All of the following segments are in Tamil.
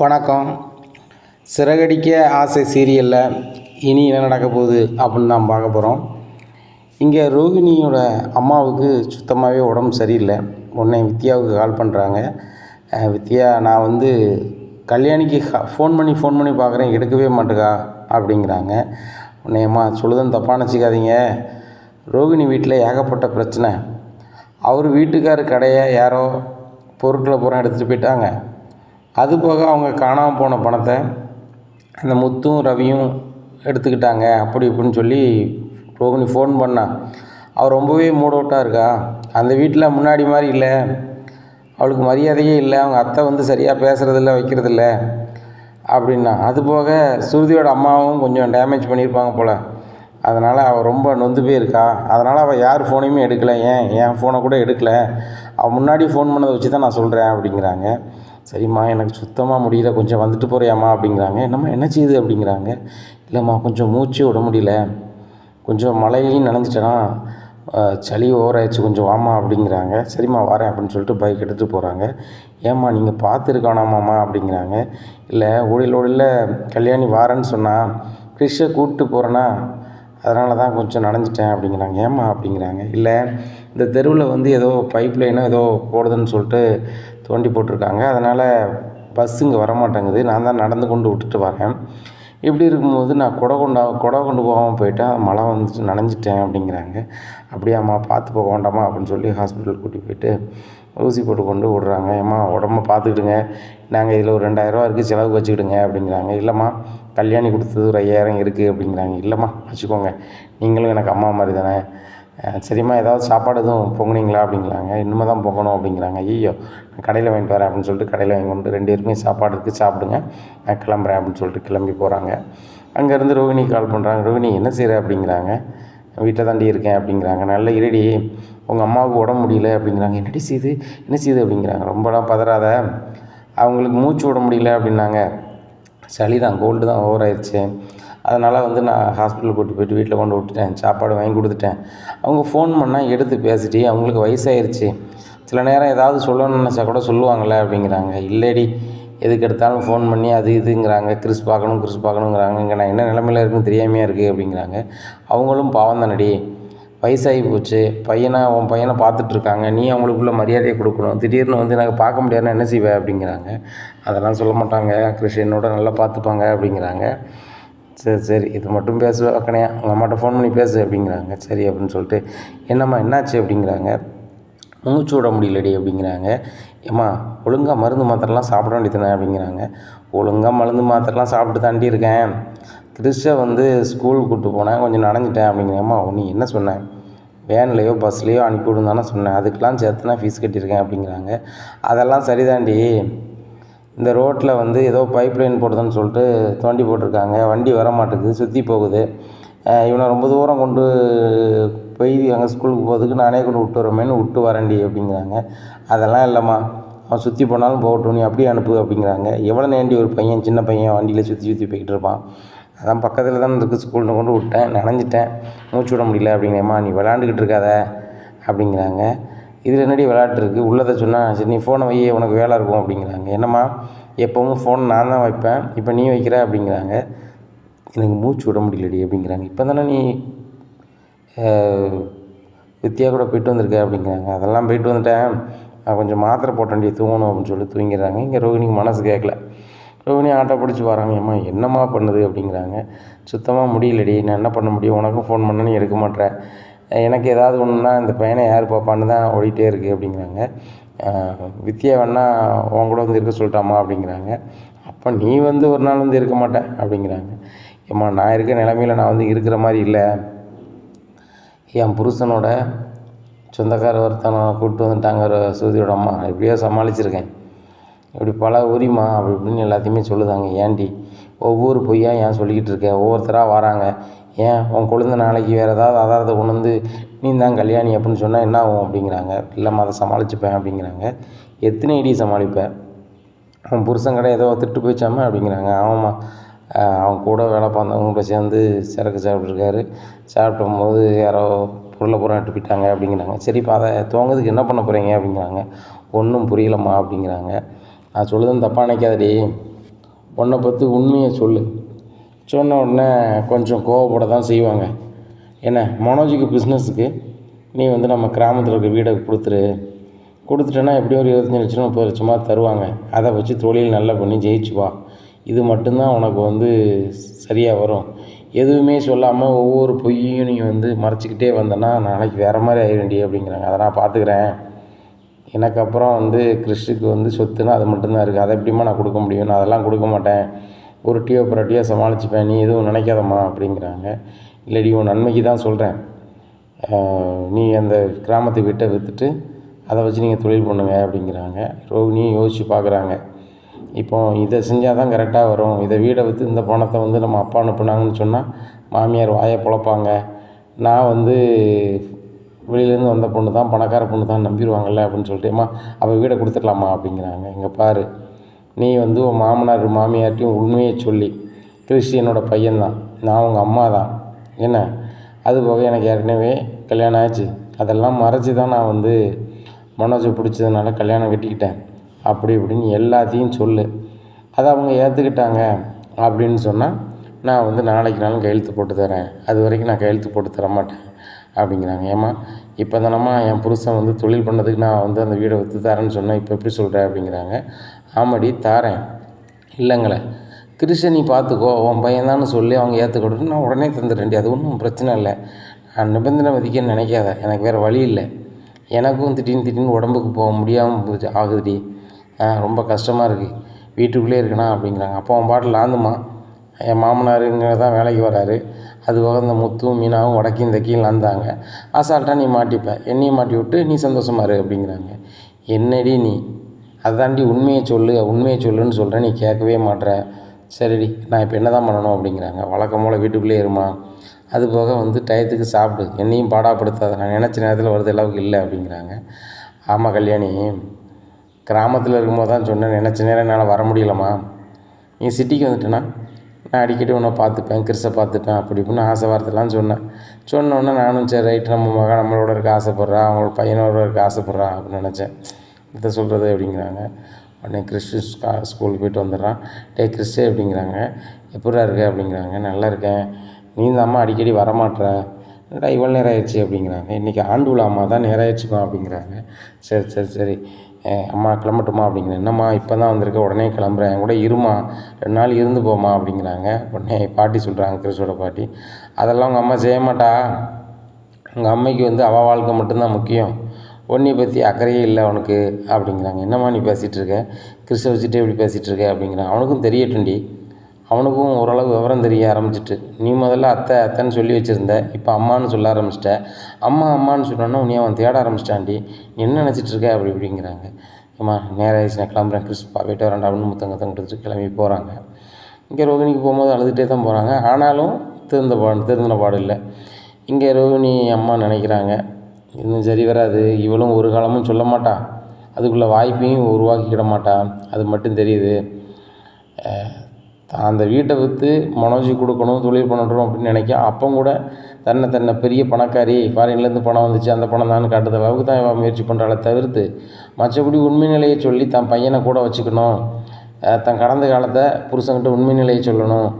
வணக்கம். சிறகடிக்க ஆசை சீரியலில் இனி என்ன நடக்க போகுது அப்படின்னு தான் பார்க்க போகிறோம் இங்கே ரோகிணியோட அம்மாவுக்கு சுத்தமாகவே உடம்பு சரியில்லை. உடனே வித்யாவுக்கு கால் பண்ணுறாங்க வித்யா நான் வந்து கல்யாணிக்கு ஃபோன் பண்ணி ஃபோன் பண்ணி பார்க்குறேன். எடுக்கவே மாட்டேக்கா? அப்படிங்கிறாங்க. உன்னை அம்மா சொல்லுதுன்னு தப்பாக நினச்சிக்காதீங்க ரோகிணி வீட்டில் ஏகப்பட்ட பிரச்சனை. அவர் வீட்டுக்கார் கடையை யாரோ பொருட்களை பூரா எடுத்துகிட்டு போயிட்டாங்க. அது போக அவங்க காணாமல் போன பணத்தை அந்த முத்தும் ரவியும் எடுத்துக்கிட்டாங்க அப்படி இப்படின்னு சொல்லி ரோகிணி ஃபோன் பண்ணா. அவள் ரொம்பவே மூட் அவுட்டாக இருக்கா? அந்த வீட்டில் முன்னாடி மாதிரி இல்லை. அவளுக்கு மரியாதையே இல்லை. அவங்க அத்தை வந்து சரியாக பேசுகிறதில்ல வைக்கிறதில்ல அப்படின்னா. அது போக சுருதியோட அம்மாவும் கொஞ்சம் டேமேஜ் பண்ணியிருப்பாங்க போல். அதனால் அவள் ரொம்ப நொந்து போயிருக்கா. அதனால் அவள் யார் ஃபோனையுமே எடுக்கலை. ஏன்? என் ஃபோனை கூட எடுக்கலை. அவள் முன்னாடி ஃபோன் பண்ணதை வச்சு தான் நான் சொல்கிறேன் அப்படிங்கிறாங்க. சரிம்மா எனக்கு சுத்தமாக முடியல கொஞ்சம் வந்துட்டு போறியாம்மா அப்படிங்கிறாங்க. என்னம்மா என்ன செய்யுது அப்படிங்கிறாங்க. இல்லைம்மா கொஞ்சம் மூச்சு விட முடியல. கொஞ்சம் மழையிலையும் நனைஞ்சிட்டேன்னா சளி ஓராயிடுச்சு கொஞ்சம் வாமா அப்படிங்கிறாங்க. சரிம்மா வரேன் அப்படின்னு சொல்லிட்டு பைக் எடுத்துகிட்டு போகிறாங்க ஏம்மா நீங்கள் பார்த்துருக்கானாமாம்மா அப்படிங்கிறாங்க. இல்லை ஓடியில் ஓடியில் கல்யாணி வாரேன்னு சொன்னால் கிறிஷை கூப்பிட்டு போகிறேன்னா அதனால தான் கொஞ்சம் நனைஞ்சிட்டேன் அப்படிங்கிறாங்க. ஏம்மா அப்படிங்கிறாங்க. இல்லை இந்த தெருவில் வந்து ஏதோ பைப் லைனோ ஏதோ போடுதுன்னு சொல்லிட்டு தோண்டி போட்டிருக்காங்க. அதனால் பஸ் இங்கே வரமாட்டேங்குது. நான் தான் நடந்து கொண்டு விட்டுட்டு வரேன். இப்படி இருக்கும்போது நான் குடை கொண்டா குடை கொண்டு போகாமல் போயிட்டேன். மழை வந்துட்டு நனைஞ்சிட்டேன் அப்படிங்கிறாங்க. அப்படியாம்மா பார்த்து போக வேண்டாமா அப்படின்னு சொல்லி ஹாஸ்பிட்டல் கூட்டி போயிட்டு ஊசி போட்டு கொண்டு விடுறாங்க. ஏம்மா உடம்ப பார்த்துக்கிடுங்க. நாங்கள் இதில் ஒரு ரெண்டாயிரரூவா இருக்குது செலவுக்கு வச்சுக்கிடுங்க அப்படிங்கிறாங்க. இல்லைம்மா கல்யாணி கொடுத்தது ஒரு ஐயாயிரம் இருக்குது அப்படிங்கிறாங்க. இல்லைம்மா வச்சுக்கோங்க. நீங்களும் எனக்கு அம்மா மாதிரி தானே. சரிம்மா ஏதாவது சாப்பாடு எதுவும் பொங்குனீங்களா அப்படிங்கிறாங்க. இனிமே தான் பொங்கணும் அப்படிங்கிறாங்க. ஐயோ நான் கடையில் வாங்கிட்டு வரேன் அப்படின்னு சொல்லிட்டு கடையில் வாங்கி கொண்டு ரெண்டு பேருமே சாப்பாடு இருக்குது சாப்பிடுங்க. நான் கிளம்புறேன் அப்படின்னு சொல்லிட்டு கிளம்பி போகிறாங்க அங்கேருந்து ரோகிணி கால் பண்ணுறாங்க ரோகிணி என்ன செய்கிற அப்படிங்கிறாங்க. வீட்டில் தாண்டி இருக்கேன் அப்படிங்கிறாங்க. நல்ல இருடி உங்கள் அம்மாவுக்கு உடம்பு முடியல அப்படிங்கிறாங்க. என்னடி செய்யுது என்ன செய்யுது அப்படிங்கிறாங்க. ரொம்பலாம் பதறாத. அவங்களுக்கு மூச்சு விட முடியல அப்படின்னாங்க. சளி தான் கோல்டு தான் ஓவர் ஆயிடுச்சு அதனால் வந்து நான் ஹாஸ்பிட்டல் கூட்டி போயிட்டு வீட்டில் கொண்டு விட்டுட்டேன். சாப்பாடு வாங்கி கொடுத்துட்டேன். அவங்க ஃபோன் பண்ணால் எடுத்து பேசிட்டு அவங்களுக்கு வயசாயிருச்சு. சில நேரம் ஏதாவது சொல்லணும்னு நினச்சா கூட சொல்லுவாங்களே அப்படிங்கிறாங்க. இல்லைடி. எதுக்கு எடுத்தாலும் ஃபோன் பண்ணி அது இதுங்கிறாங்க. கிறிஸ் பார்க்கணும் கிறிஸ் பார்க்கணுங்கிறாங்க. இங்கே நான் என்ன நிலமையில இருக்குன்னு தெரியாமையாக இருக்குது அப்படிங்கிறாங்க. அவங்களும் பாவம் தானடி. வயசாகி போச்சு. பையனை உன் பையனை பார்த்துட்ருக்காங்க நீ அவங்களுக்குள்ள மரியாதையை கொடுக்கணும். திடீர்னு வந்து எனக்கு பார்க்க முடியாதுன்னா என்ன செய்வேன் அப்படிங்கிறாங்க. அதெல்லாம் சொல்ல மாட்டாங்க. கிறிஸ் என்னோட நல்லா பார்த்துப்பாங்க அப்படிங்கிறாங்க. சரி சரி. இது மட்டும் பேசுவேன் அக்கனையா. உங்கள் அம்மாட்ட ஃபோன் பண்ணி பேசு அப்படிங்கிறாங்க. சரி அப்படின்னு சொல்லிட்டு என்னம்மா என்னாச்சு அப்படிங்கிறாங்க. மூச்சு விட முடியலடி அப்படிங்கிறாங்க. ஏம்மா ஒழுங்காக மருந்து மாத்திரைலாம் சாப்பிட வேண்டியதுனே அப்படிங்கிறாங்க. ஒழுங்காக மருந்து மாத்திரைலாம் சாப்பிட்டு தாண்டி இருக்கேன். கிறிஸ்டை வந்து ஸ்கூலுக்கு கூப்பிட்டு போனேன் கொஞ்சம் நனைஞ்சிட்டேன் அப்படிங்கிறேம்மா அம்மா நீ என்ன சொன்னேன்? வேன்லேயோ பஸ்லேயோ அனுப்பி விடுந்தானே தானே சொன்னேன். அதுக்கெலாம் சேர்த்துனா ஃபீஸ் கட்டியிருக்கேன் அப்படிங்கிறாங்க. அதெல்லாம் சரிதாண்டி. இந்த ரோட்டில் வந்து ஏதோ பைப் லைன் போடுதுன்னு சொல்லிட்டு தோண்டி போட்டிருக்காங்க. வண்டி வர மாட்டேங்குது சுற்றி போகுது இவனை ரொம்ப தூரம் கொண்டு போய் அங்கே ஸ்கூலுக்கு போகிறதுக்கு நானே கொண்டு விட்டு வரமேன்னு விட்டு வரேன்டி அப்படிங்கிறாங்க. அதெல்லாம் இல்லைம்மா. அவன் சுற்றி போனாலும் போகட்டும் நீ அப்படியே அனுப்பு அப்படிங்கிறாங்க. எவ்வளோ நேண்டி ஒரு பையன் சின்ன பையன் வண்டியில் சுற்றி சுற்றி போய்கிட்டு இருப்பான். அதான் பக்கத்தில் தான் இருக்குது ஸ்கூலில் கொண்டு விட்டேன் நனைஞ்சிட்டேன். மூச்சு விட முடியல அப்படிங்கிறம்மா நீ விளாண்டுக்கிட்டு இருக்காத அப்படிங்கிறாங்க. இதில் என்னடி விளையாட்டு இருக்குது உள்ளதை சொன்னால் சரி நீ ஃபோனை வை உனக்கு வேலை இருக்கும் அப்படிங்கிறாங்க. என்னம்மா எப்போவும் ஃபோன் நான் தான் வைப்பேன். இப்போ நீ வைக்கிற அப்படிங்கிறாங்க. எனக்கு மூச்சு விட முடியலடி அப்படிங்கிறாங்க. இப்போ தானே நீ வித்தியா கூட போயிட்டு வந்திருக்க அப்படிங்கிறாங்க. அதெல்லாம் போயிட்டு வந்துட்டேன். கொஞ்சம் மாத்திரை போட்டேன்டி தூங்கணும் அப்படின்னு சொல்லி தூங்கிடுறாங்க. இங்கே ரோகிணிக்கு மனசு கேட்கல. ரோகிணி ஆட்டோ பிடிச்சி வராங்க. அம்மா என்னம்மா பண்ணுது? அப்படிங்கிறாங்க. சுத்தமாக முடியலடி. நான் என்ன பண்ண முடியும்? உனக்கும் ஃபோன் பண்ண நீ எடுக்க மாட்டேற. எனக்கு ஏதாவது ஒன்றுனா இந்த பையனை யார் பார்ப்பான்னு தான் ஓடிட்டே இருக்குது அப்படிங்கிறாங்க. வித்தியா வித்யா வேணா உன் கூட வந்து இருக்க சொல்லிட்டாமா அப்படிங்கிறாங்க. அப்போ நீ வந்து ஒரு நாள் வந்து இருக்க மாட்டேன் அப்படிங்கிறாங்க. ஏம்மா நான் இருக்க நிலமையில நான் வந்து இருக்கிற மாதிரி இல்லை. என் புருஷனோட சொந்தக்கார ஒருத்தனை கூப்பிட்டு வந்துட்டாங்க ஒரு சூதியோட அம்மா. எப்படியோ சமாளிச்சிருக்கேன். இப்படி பல உரிமா அப்படி இப்படின்னு எல்லாத்தையுமே சொல்லுதாங்க ஏன்டி ஒவ்வொரு பொய்யா ஏன் சொல்லிக்கிட்டு இருக்க? ஒவ்வொருத்தராக வராங்க. ஏன்? உன் கொழுந்த நாளைக்கு வேறு ஏதாவது ஆதாரத்தை கொண்டு வந்து நீ தான் கல்யாணி அப்படின்னு சொன்னால் என்ன ஆகும் அப்படிங்கிறாங்க. இல்லைம்மா அதை சமாளிச்சுப்பேன் அப்படிங்கிறாங்க. எத்தனை இடி சமாளிப்பேன் அவன் புருஷன் கடை ஏதோ திட்டு போயிச்சாம அப்படிங்கிறாங்க. ஆமாம்மா. அவன் கூட வேலை பார்த்தவங்க கூட சேர்ந்து சிறக்கு சாப்பிட்ருக்காரு சாப்பிடும் போது யாரோ பொருளை பூரா எடுத்து போயிட்டாங்க அப்படிங்கிறாங்க. சரி இப்போ அதை துவங்கிறதுக்கு என்ன பண்ண போகிறீங்க அப்படிங்கிறாங்க. ஒன்றும் புரியலம்மா அப்படிங்கிறாங்க. நான் சொல்லுதுன்னு தப்பாக நினைக்காதடி. உன்னை பற்றி உண்மையை சொல்லு. சொன்ன உடனே கொஞ்சம் கோவப்பட தான் செய்வாங்க. என்ன மனோஜுக்கு பிஸ்னஸுக்கு நீ வந்து நம்ம கிராமத்தில் இருக்க வீடை கொடுத்துரு. கொடுத்துட்டேன்னா எப்படியும் ஒரு இருபத்தஞ்சி லட்சம் முப்பது லட்சமா தருவாங்க. அதை வச்சு தொழில் நல்லா பண்ணி ஜெயிச்சு வா. இது மட்டும்தான் உனக்கு வந்து சரியாக வரும். எதுவுமே சொல்லாமல் ஒவ்வொரு பொய்யையும் நீ வந்து மறைச்சிக்கிட்டே வந்தேன்னா நாளைக்கு வேறு மாதிரி ஆயிடுவேண்டி அப்படிங்கிறாங்க. அதை நான் பார்த்துக்கிறேன். எனக்கு அப்புறம் வந்து கிறிஸ்டுக்கு வந்து சொத்துனா அது மட்டும்தான் இருக்குது அதை எப்படிம்மா நான் கொடுக்க முடியும்? நான் அதெல்லாம் கொடுக்க மாட்டேன். ஒரு டீயோ புரட்டியோ சமாளிச்சுப்பேன். நீ எதுவும் நினைக்காதம்மா அப்படிங்கிறாங்க. இல்லடி உன் நன்மைக்கு தான் சொல்கிறேன் நீ அந்த கிராமத்தை வீட்டை விற்றுட்டு அதை வச்சு நீங்கள் தொழில் பண்ணுங்க அப்படிங்கிறாங்க. ரோகிணியும் யோசித்து பார்க்குறாங்க. இப்போ இதை செஞ்சால் தான் கரெக்டாக வரும். இதை வீடை விற்று இந்த பணத்தை வந்து நம்ம அப்பா அனுப்புனாங்கன்னு சொன்னால் மாமியார் வாயை பொழப்பாங்க. நான் வந்து வெளியிலேருந்து வந்த பொண்ணு தான் பணக்கார பொண்ணு தான் நம்பிடுவாங்கல்ல அப்படின்னு சொல்லிட்டு அம்மா அவள் வீடை கொடுத்துடலாமா? அப்படிங்கிறாங்க. இங்கே பாரு நீ வந்து உன் மாமனார் மாமியார்ட்டையும் உண்மையை சொல்லி கிறிஸ்டியனோட பையன்தான். நான் உங்கள் அம்மா தான் என்ன? அது போக எனக்கு ஏற்கனவே கல்யாணம் ஆச்சு. அதெல்லாம் மறைச்சி தான் நான் வந்து மனோஜை பிடிச்சதுனால கல்யாணம் கட்டிக்கிட்டேன். அப்படி இப்படின்னு எல்லாத்தையும் சொல்லு. அதை அவங்க ஏற்றுக்கிட்டாங்க அப்படின்னு சொன்னால் நான் வந்து நாளைக்கு நாளும் கையெழுத்து போட்டு தரேன். அது வரைக்கும் நான் கையெழுத்து போட்டு தர மாட்டேன் அப்படிங்கிறாங்க. ஏம்மா இப்போ தானம்மா என் புருஷன் வந்து தொழில் பண்ணதுக்கு நான் வந்து அந்த வீடை விற்று தரேன்னு சொன்னேன் இப்போ எப்படி சொல்கிறேன் அப்படிங்கிறாங்க. ஆமாடி தாரேன். இல்லைங்களே. கிருஷ்ண நீ பார்த்துக்கோ உன் பையன்தான்னு சொல்லி அவங்க ஏற்றுக்கிட்டு நான் உடனே தந்துடுறேன்டி. அது ஒன்றும் பிரச்சனை இல்லை. நான் நிபந்தனை மதிக்க நினைக்காத. எனக்கு வேறு வழி இல்லை. எனக்கும் திடீர்னு திடீர்னு உடம்புக்கு போக முடியாமல் போச்சு. ஆகுதுடி. ரொம்ப கஷ்டமாக இருக்குது வீட்டுக்குள்ளே இருக்கணா அப்படிங்கிறாங்க. அப்போ அவன் பாட்டில் லாந்துமா என் மாமனார் இங்கே தான் வேலைக்கு வராரு. அது போக இந்த முத்தும் மீனாவும் உடக்கியும் தக்கியும் லாந்தாங்க அசால்ட்டாக நீ மாட்டிப்ப. என்னையும் மாட்டி விட்டு நீ சந்தோஷமா இரு அப்படிங்கிறாங்க. என்னடி நீ? அதாண்டி உண்மையை சொல்லு உண்மையை சொல்லுன்னு சொல்கிறேன் நீ கேட்கவே மாட்ற. சரிடி நான் இப்போ என்ன தான் பண்ணணும் அப்படிங்கிறாங்க. வழக்கம் போல் வீட்டுக்குள்ளே இருமா. அது போக வந்து டயத்துக்கு சாப்பிடு. என்னையும் பாடாப்படுத்தாத. நான் நினச்ச நேரத்தில் வருது அளவுக்கு இல்லை அப்படிங்கிறாங்க. ஆமாம் கல்யாணி கிராமத்தில் இருக்கும்போது தான் சொன்னேன். நினச்ச நேரம் என்னால் வர முடியலம்மா. நீ சிட்டிக்கு வந்துட்டேன்னா நான் அடிக்கடி உன்னை பார்த்துப்பேன் கிறிஸை பார்த்துப்பேன் அப்படி இப்படின்னு ஆசை வார்த்தைலாம் சொன்னேன். சொன்னோன்னே நானும் சரி ரைட்டு நம்ம மகன் நம்மளோட இருக்க ஆசைப்பட்றா அவங்களோட பையனோட இருக்க ஆசைப்பட்றா அப்படின்னு நினச்சேன். இதை சொல்கிறது அப்படிங்கிறாங்க. உடனே கிறிஸ்டின் ஸ்கா ஸ்கூலுக்கு போயிட்டு வந்துடுறான். டே கிறிஸ்டே அப்படிங்கிறாங்க. எப்படா இருக்க? அப்படிங்கிறாங்க. நல்லா இருக்கேன். நீ இந்த அம்மா அடிக்கடி வரமாட்ற? என்னடா இவ்வளோ நேரம் ஆயிடுச்சு? அப்படிங்கிறாங்க. இன்றைக்கி ஆண்டு விழா அம்மா தான் நேரம் ஆயிடுச்சுமா அப்படிங்கிறாங்க. சரி சரி சரி. அம்மா கிளம்பட்டுமா? அப்படிங்கிறேன். என்னம்மா இப்போ தான் வந்திருக்க. உடனே கிளம்புறேன். என் கூட இருமா. ரெண்டு நாள் இருந்து போம்மா அப்படிங்கிறாங்க. உடனே பாட்டி சொல்கிறாங்க கிறிஸோட பாட்டி. அதெல்லாம் உங்கள் அம்மா செய்ய மாட்டா. உங்கள் அம்மைக்கு வந்து அவள் வாழ்க்கை மட்டும்தான் முக்கியம். உன்னை பற்றி அக்கறையே இல்லை அவனுக்கு அப்படிங்கிறாங்க. என்னம்மா நீ பேசிகிட்டு இருக்க கிறிஸ்தை வச்சுட்டே இப்படி பேசிகிட்டு இருக்க அப்படிங்கிறான். அவனுக்கும் தெரியட்டுண்டி அவனுக்கும் ஓரளவு விவரம் தெரிய ஆரம்பிச்சிட்டு நீ முதல்ல அத்தை அத்தைன்னு சொல்லி வச்சுருந்த இப்போ அம்மான்னு சொல்ல ஆரம்பிச்சிட்ட. அம்மா அம்மான்னு சொன்னோன்னா உன்னை அவன் தேட ஆரம்பிச்சிட்டான்டி. நீ என்ன நினச்சிட்டு இருக்க அப்படி இப்படிங்கிறாங்க. ஏம்மா நேரம் ஆயிடுச்சு நான் கிளம்புறேன். கிறிஸ்பா போயிட்டு வரேன்டா. அப்படின்னு முத்தங்க தங்கிட்டு கொடுத்துட்டு கிளம்பி போகிறாங்க இங்கே ரோகிணிக்கு போகும்போது அழுதுகிட்டே தான் போகிறாங்க ஆனாலும் திருந்த பாடு திருந்தின பாடு இல்லை. இங்கே ரோகிணி அம்மா நினைக்கிறாங்க. இன்னும் சரி வராது. இவளும் ஒரு காலமும் சொல்ல மாட்டா. அதுக்குள்ள வாய்ப்பையும் உருவாக்கிக்கிட மாட்டா. அது மட்டும் தெரியுது. அந்த வீட்டை விற்று மனோஜி கொடுக்கணும் தொழில் பண்ணணும் அப்படின்னு நினைக்க. அப்போ கூட தன்னை தன்னை பெரிய பணக்காரி ஃபாரின்லேருந்து பணம் வந்துச்சு அந்த பணம் தான் காட்டுற அளவுக்கு தான் இவன் முயற்சி பண்ணுறாளே தவிர்த்து மற்றபடி உண்மை நிலையை சொல்லி தன் பையனை கூட வச்சுக்கணும். தன் கடந்த காலத்தை புருஷங்கிட்ட உண்மை நிலையை சொல்லணும்.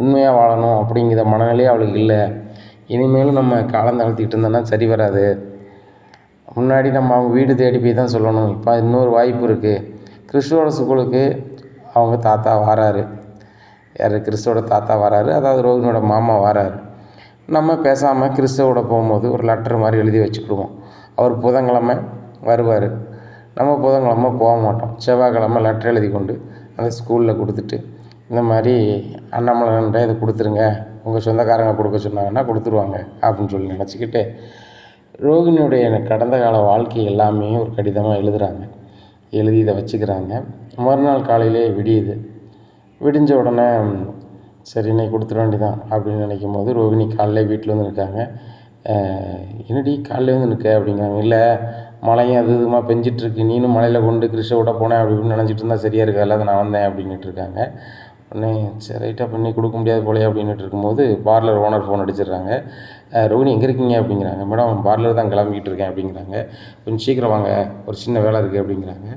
உண்மையாக வாழணும் அப்படிங்கிற மனநிலையே அவளுக்கு இல்லை. இனிமேலும் நம்ம காலம் தாழ்த்திக்கிட்டு இருந்தோம்னா சரி வராது. முன்னாடி நம்ம அவங்க வீடு தேடி போய் தான் சொல்லணும். இப்போ இன்னொரு வாய்ப்பு இருக்குது கிறிஸ்துவோட ஸ்கூலுக்கு அவங்க தாத்தா வாராரு. யார்? கிறிஸ்துவோட தாத்தா வராரு. அதாவது ரோகினோட மாமா வராரு. நம்ம பேசாமல் கிறிஸ்துவோட போகும்போது ஒரு லெட்டர் மாதிரி எழுதி வச்சுக்கிடுவோம். அவர் புதன்கிழமை வருவார். நம்ம புதன்கிழமை போக மாட்டோம். செவ்வாய்க்கிழமை லெட்டர் எழுதி கொண்டு அந்த ஸ்கூலில் கொடுத்துட்டு இந்த மாதிரி அண்ணாமலைன்ற இதை கொடுத்துருங்க. உங்கள் சொந்தக்காரங்க கொடுக்க சொன்னாங்கன்னா கொடுத்துருவாங்க அப்படின்னு சொல்லி நினச்சிக்கிட்டு ரோகிணியுடைய கடந்த கால வாழ்க்கை எல்லாமே ஒரு கடிதமாக எழுதுகிறாங்க எழுதி இதை வச்சுக்கிறாங்க. மறுநாள் காலையிலே விடியுது. விடிஞ்ச உடனே சரி இன்னைக்கு கொடுத்துட வேண்டியதான் அப்படின்னு நினைக்கும் போது ரோகிணி காலைல வீட்டில் வந்து நிற்காங்க. என்னடி காலைல வந்து நிற்க? அப்படிங்கிறாங்க. இல்லை மழையும் அது இதுமாக பெஞ்சிட்ருக்கு நீனும் மழையில் கொண்டு கிறிஸ்ட விட போனேன் அப்படி இப்படின்னு நினச்சிட்டு இருந்தால் சரியாக இருக்காது அதை நான் வந்தேன் அப்படின்ட்டு இருக்காங்க. உடனே சரி ரைட்டாக பண்ணி கொடுக்க முடியாது போலயே அப்படின்ட்டு இருக்கும்போது பார்லர் ஓனர் ஃபோன் அடிச்சிடுறாங்க. ரோஹினி ரோகிணி எங்கே இருக்கீங்க? அப்படிங்கிறாங்க. மேடம் பார்லர் தான் கிளம்பிக்கிட்டு இருக்கேன். அப்படிங்கிறாங்க. கொஞ்சம் சீக்கிரம் வாங்க. ஒரு சின்ன வேலை இருக்குது அப்படிங்கிறாங்க.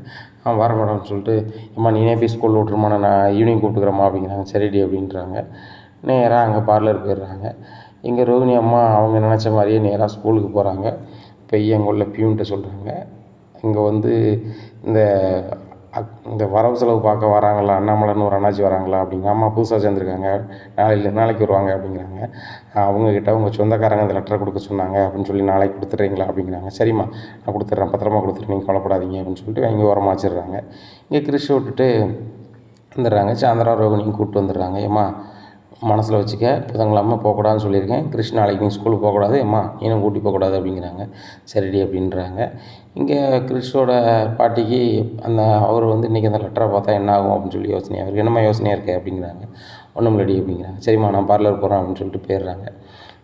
ஆ வரேன் மேடம்னு சொல்லிட்டு அம்மா நீனே போய் ஸ்கூலில் விட்ருமா நான் ஈவினிங் கூப்பிட்டுக்கிறேம்மா. அப்படிங்கிறாங்க. சரிடி அப்படின்றாங்க. நேராக அங்கே பார்லர் போயிடுறாங்க. இங்கே ரோகிணி அம்மா அவங்க நினச்ச மாதிரியே நேராக ஸ்கூலுக்கு போகிறாங்க போய் அங்கே உள்ள பியூன்ட்டு சொல்கிறாங்க இங்கே வந்து இந்த அக் இந்த வரவு செலவு பார்க்க வராங்களா? அண்ணாமலைன்னு ஒரு அண்ணாச்சி வராங்களா? அப்படிங்க ஆமாம் புதுசாக சேர்ந்துருக்காங்க. நாளைக்கு நாளைக்கு வருவாங்க அப்படிங்கிறாங்க. அவங்கக்கிட்ட உங்கள் சொந்தக்காரங்க இந்த லெட்டரை கொடுக்க சொன்னாங்க அப்படின்னு சொல்லி நாளைக்கு கொடுத்துட்றீங்களா? அப்படிங்கிறாங்க. சரிம்மா நான் கொடுத்துட்றேன். பத்திரமா கொடுத்துட்டு நீங்கள் கவலைப்படாதீங்க அப்படின்னு சொல்லிட்டு இங்கே ஓரமாக வச்சிடுறாங்க. இங்கே கிறிஷ் விட்டுட்டு வந்துடுறாங்க. சாயந்தரம் ரோகிணியும் கூப்பிட்டு வந்துடுறாங்க. ஏம்மா மனசில் வச்சுக்க புதன்கிழமை போகக்கூடாதுன்னு சொல்லியிருக்கேன். கிருஷ்ண நாளைக்கு நீ ஸ்கூலுக்கு போகக்கூடாது அம்மா நீனும் கூட்டி போகக்கூடாது அப்படிங்கிறாங்க. சரிடி அப்படின்றாங்க. இங்கே கிறிஷோட பாட்டிக்கு அந்த அவர் வந்து இன்றைக்கி அந்த லெட்டரை பார்த்தா என்ன ஆகும் அப்படின்னு சொல்லி யோசனை அவருக்கு என்னம்மா யோசனையாக இருக்கே அப்படிங்கிறாங்க. ஒன்றும் இல்லடி அப்படிங்கிறாங்க. சரிம்மா நான் பார்லர் போகிறேன் அப்படின்னு சொல்லிட்டு போயிடுறாங்க.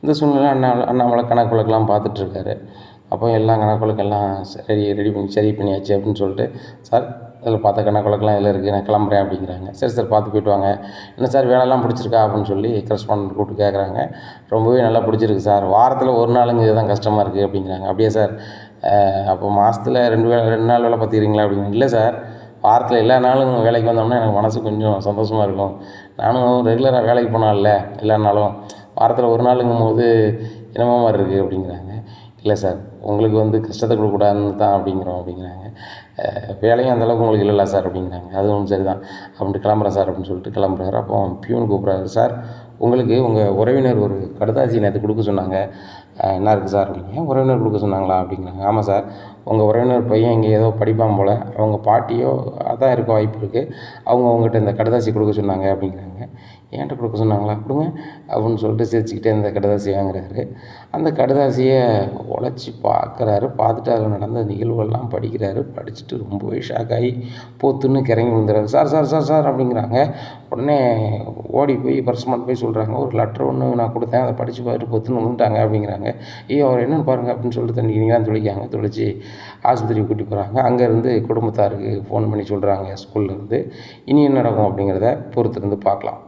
இந்த சூழ்நிலை அண்ணா அண்ணாமலை கணக்கு வழக்கெல்லாம் பார்த்துட்ருக்காரு அப்போ எல்லாம் கணக்கு வழக்கெல்லாம் ரெடி ரெடி பண்ணி சரி பண்ணியாச்சு அப்படின்னு சொல்லிட்டு சார் இதில் பார்த்தா கணக்குழக்கெல்லாம் இதில் இருக்குது நான் கிளம்புறேன் அப்படிங்கிறாங்க. சரி சார் பார்த்து போயிட்டு வாங்க. என்ன சார் வேலைலாம் பிடிச்சிருக்கா அப்படின்னு சொல்லி கரஸ்பாண்ட் கூப்பிட்டு கேட்குறாங்க. ரொம்பவே நல்லா பிடிச்சிருக்கு சார். வாரத்தில் ஒரு நாளுங்க இதுதான் கஷ்டமாக இருக்குது அப்படிங்கிறாங்க. அப்படியே சார் அப்போ மாதத்தில் ரெண்டு வேலை ரெண்டு நாள் வேலை பார்த்துக்கிறீங்களா அப்படின்னு. இல்லை சார் வாரத்தில் எல்லா நாளும் வேலைக்கு வந்தோம்னா எனக்கு மனசு கொஞ்சம் சந்தோஷமாக இருக்கும். நானும் ரெகுலராக வேலைக்கு போனால எல்லா நாளும். வாரத்தில் ஒரு நாளுங்கும் போது என்னமோ மாதிரி இருக்குது அப்படிங்கிறாங்க. இல்லை சார் உங்களுக்கு வந்து கஷ்டத்தை கொடுக்கக்கூடாதுன்னு தான் அப்படிங்கிறோம் அப்படிங்கிறாங்க. வேலையும் அந்தளவுக்கு உங்களுக்கு இல்லைல்ல சார் அப்படிங்கிறாங்க. அதுவும் சரி தான் அப்படின்ட்டு கிளம்புறேன் சார் அப்படின்னு சொல்லிட்டு கிளம்புறாரு. அப்போ பியூன் கூப்பிட்றாரு. சார் உங்களுக்கு உங்கள் உறவினர் ஒரு கடுதாசி நேற்று கொடுக்க சொன்னாங்க. என்ன இருக்குது சார் அப்படிங்க உறவினர் கொடுக்க சொன்னாங்களா அப்படிங்கிறாங்க. ஆமாம் சார் உங்கள் உறவினர் பையன் இங்கே ஏதோ படிப்பான் போல். அவங்க பாட்டியோ அதான் இருக்க வாய்ப்பு இருக்குது அவங்க உங்கள்கிட்ட இந்த கடுதாசி கொடுக்க சொன்னாங்க அப்படிங்கிறாங்க. ஏன்ட்ட கொடுக்க சொன்னாங்களா? கொடுங்க அப்படின்னு சொல்லிட்டு சிரிச்சுக்கிட்டே இந்த கடுதாசி வாங்குறாரு. அந்த கடதாசியை உழைச்சி பார்க்குறாரு. பார்த்துட்டு அதில் நடந்த நிகழ்வுகள்லாம் படிக்கிறாரு. படிச்சுட்டு ரொம்பவே ஷாக் ஆகி பொத்துன்னு கிறங்கி விழுந்துறாரு. சார் சார் சார் சார் அப்படிங்கிறாங்க. உடனே ஓடி போய் பர்சமெண்ட் போய் சொல்கிறாங்க ஒரு லெட்டர் ஒன்று நான் கொடுத்தேன். அதை படித்து பார்த்துட்டு பொத்துன்னு விழுந்துட்டாங்க அப்படிங்கிறாங்க. ஐயோ அவர் என்னன்னு பாருங்கள் அப்படின்னு சொல்லிட்டு தண்ணிலாம் தொழிக்காங்க தொழிச்சு ஆஸ்பத்திரிக்கு கூட்டி போகிறாங்க அங்கேருந்து குடும்பத்தாருக்கு ஃபோன் பண்ணி சொல்கிறாங்க ஸ்கூல்லேருந்து இனி என்ன நடக்கும் அப்படிங்கிறத பொறுத்திருந்து பார்க்கலாம்.